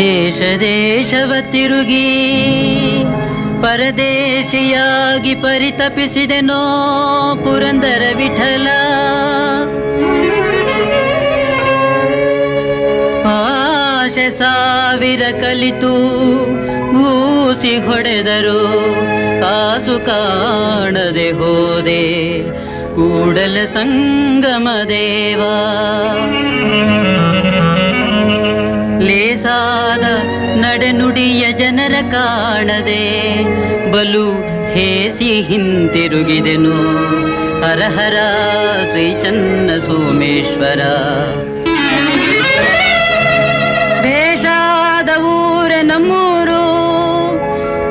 ದೇಶ ದೇಶವ ತಿರುಗಿ ಪರದೇಶಿಯಾಗಿ ಪರಿತಪಿಸಿದೆನೋ ಪುರಂದರ ವಿಠಲ. ಆಶೆ ಸಾವಿರ ಕಲಿತು ಊಸಿ ಹೊಡೆದರು, ಕಾಸು ಕಾಣದೆ ಹೋದೆ ಕೂಡಲ ಸಂಗಮ ದೇವಾ. ಲೇಸಾದ ನಡೆನುಡಿಯ ಜನರ ಕಾಣದೆ ಬಲು ಹೇಸಿ ಹಿಂತಿರುಗಿದೆನು. ಹರಹರ ಶ್ರೀ ಚನ್ನ ಸೋಮೇಶ್ವರ. ದೇಶಾದ ಊರ ನಮ್ಮೂರು,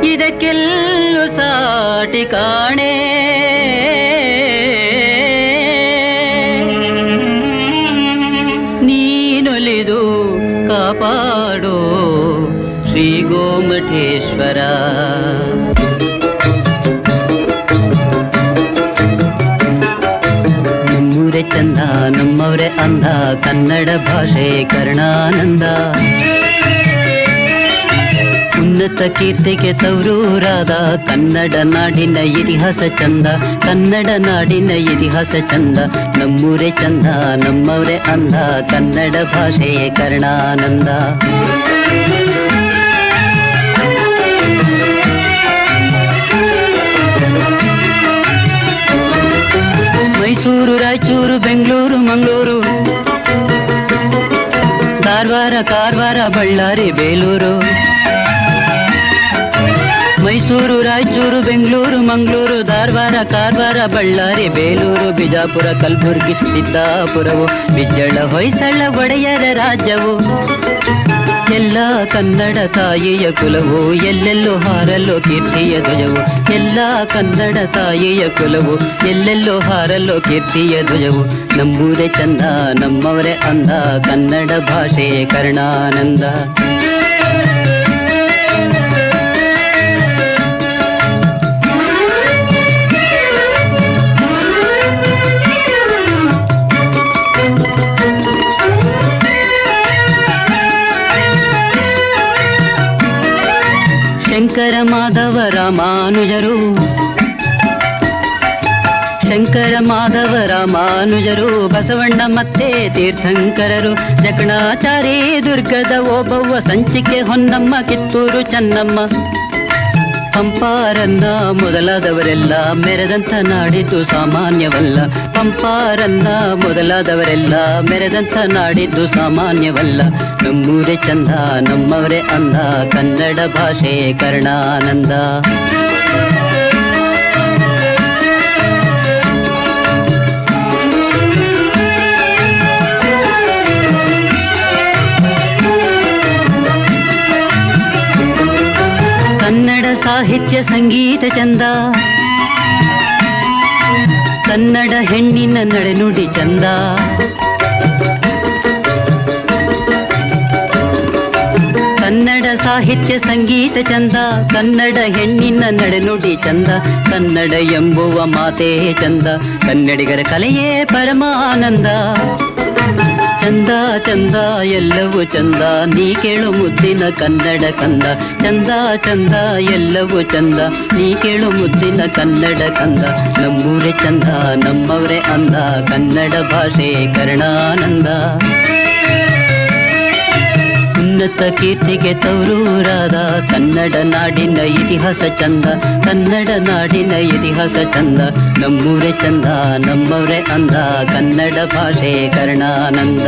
ಇದಕ್ಕೆಲ್ಲೂ ಸಾಟಿ ಕಾಣೆ. ನೀನೊಲಿದು ಕಾಪಾಡೋ ಶ್ರೀ ಗೋಮಠೇಶ್ವರ. ನಮ್ಮೂರೇ ಚಂದ ನಮ್ಮವರೇ ಅಂದ ಕನ್ನಡ ಭಾಷೆ ಕರ್ಣಾನಂದ. ಉನ್ನತ ಕೀರ್ತಿಗೆ ತವರೂರಾದ ಕನ್ನಡ ನಾಡಿನ ಇತಿಹಾಸ ಚಂದ, ಕನ್ನಡ ನಾಡಿನ ಇತಿಹಾಸ ಚಂದ. ನಮ್ಮೂರೇ ಚಂದ, ನಮ್ಮವರೇ ಅಂದ, ಕನ್ನಡ ಭಾಷೆ ಕರ್ಣಾನಂದ. ಮೈಸೂರು, ರಾಯಚೂರು, ಬೆಂಗಳೂರು, ಮಂಗಳೂರು. ಕಾರ್ವಾರ ಕಾರವಾರ, ಬಳ್ಳಾರಿ, ಬೇಲೂರು. ಮೈಸೂರು, ರಾಯಚೂರು, ಬೆಂಗಳೂರು, ಮಂಗಳೂರು, ಧಾರವಾಡ, ಕಾರವಾರ, ಬಳ್ಳಾರಿ, ಬೇಲೂರು, ಬಿಜಾಪುರ, ಕಲಬುರಗಿ ಸಿದ್ದಾಪುರವು ಬಿಜ್ಜಳ, ಹೊಯ್ಸಳ, ಒಡೆಯರ ರಾಜ್ಯವು. ಎಲ್ಲ ಕನ್ನಡ ತಾಯಿಯ ಕುಲವು, ಎಲ್ಲೆಲ್ಲೂ ಹಾರಲು ಕೀರ್ತಿಯ ಧ್ವಜವು. ಎಲ್ಲ ಕನ್ನಡ ತಾಯಿಯ ಕುಲವು, ಎಲ್ಲೆಲ್ಲೂ ಹಾರಲು ಕೀರ್ತಿಯ ಧ್ವಜವು. ನಮ್ಮೂರೇ ಚಂದ, ನಮ್ಮವರೇ ಅಂದ, ಕನ್ನಡ ಭಾಷೆ ಕರ್ಣಾನಂದ. ಶಂಕರ ಮಾಧವ ರಾಮಾನುಜರು ಶಂಕರ ಮಾಧವ ರಾಮಾನುಜರು ಬಸವಣ್ಣ ಮತ್ತೆ ತೀರ್ಥಂಕರರು. ಜಕಣಾಚಾರಿ ದುರ್ಗದ ಓಬವ್ವ, ಸಂಚಿಕೆ ಹೊನ್ನಮ್ಮ, ಕಿತ್ತೂರು ಚೆನ್ನಮ್ಮ. ಪಂಪಾರನ್ನ ಮೊದಲಾದವರೆಲ್ಲ ಮೆರೆದಂಥ ನಾಡಿದ್ದು ಸಾಮಾನ್ಯವಲ್ಲ. ಪಂಪಾರಂದ ಮೊದಲಾದವರೆಲ್ಲ ಮೆರೆದಂಥ ನಾಡಿದ್ದು ಸಾಮಾನ್ಯವಲ್ಲ. ನಮ್ಮೂರೇ ಚಂದ, ನಮ್ಮವರೇ ಅಂದ, ಕನ್ನಡ ಭಾಷೆ ಕರ್ಣಾನಂದ. ಕನ್ನಡ ಸಾಹಿತ್ಯ ಸಂಗೀತ ಚಂದ. ಕನ್ನಡ ಹೆಣ್ಣಿನ ನಡೆನುಡಿ ಚಂದ. ಕನ್ನಡ ಸಾಹಿತ್ಯ ಸಂಗೀತ ಚಂದ. ಕನ್ನಡ ಹೆಣ್ಣಿನ ನಡೆನುಡಿ ಚಂದ. ಕನ್ನಡ ಎಂಬುವ ಮಾತೇ ಚಂದ. ಕನ್ನಡಿಗರ ಕಲೆಯೇ ಪರಮಾನಂದ. ಚಂದ, ಎಲ್ಲವೂ ಚಂದ. ನೀ ಕೇಳು ಮುದ್ದಿನ ಕನ್ನಡ ಕಂದ. ಚಂದ ಚಂದ, ಎಲ್ಲವೂ ಚಂದ. ನೀ ಕೇಳು ಮುದ್ದಿನ ಕನ್ನಡ ಕಂದ. ನಮ್ಮೂರೇ ಚಂದ, ನಮ್ಮವರೇ ಅಂದ. ಕನ್ನಡ ಭಾಷೆ ಕರ್ಣಾನಂದ. ಉನ್ನತ ಕೀರ್ತಿಗೆ ತವರೂರಾದ. ಕನ್ನಡ ನಾಡಿನ ಇತಿಹಾಸ ಚಂದ. ಕನ್ನಡ ನಾಡಿನ ಇತಿಹಾಸ ಚಂದ. ನಮ್ಮೂರೇ ಚಂದ, ನಮ್ಮವರೇ ಅಂದ. ಕನ್ನಡ ಭಾಷೆ ಕರ್ಣಾನಂದ.